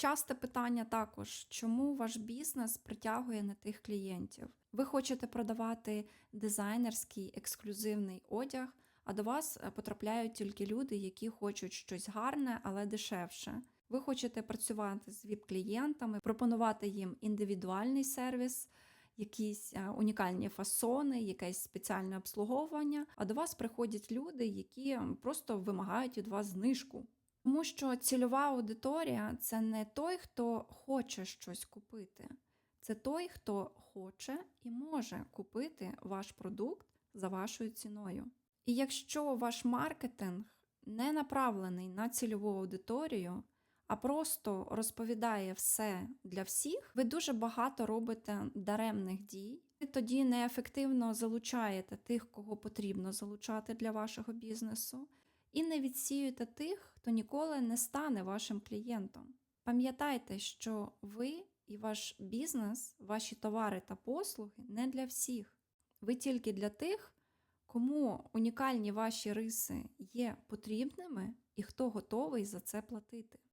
Часте питання також, чому ваш бізнес притягує не тих клієнтів? Ви хочете продавати дизайнерський ексклюзивний одяг, а до вас е, потрапляють тільки люди, які хочуть щось гарне, але дешевше. Ви хочете працювати з ВІП-клієнтами, пропонувати їм індивідуальний сервіс, якісь е, унікальні фасони, якесь спеціальне обслуговування. А до вас приходять люди, які просто вимагають від вас знижку. Тому що цільова аудиторія це не той, хто хоче щось купити, це той, хто хоче і може купити ваш продукт за вашою ціною. І якщо ваш маркетинг не направлений на цільову аудиторію, а просто розповідає все для всіх, ви дуже багато робите даремних дій. Ви тоді неефективно залучаєте тих, кого потрібно залучати для вашого бізнесу, і не відсіюйте тих, хто ніколи не стане вашим клієнтом. Пам'ятайте, що ви і ваш бізнес, ваші товари та послуги не для всіх. Ви тільки для тих, кому унікальні ваші риси є потрібними і хто готовий за це платити.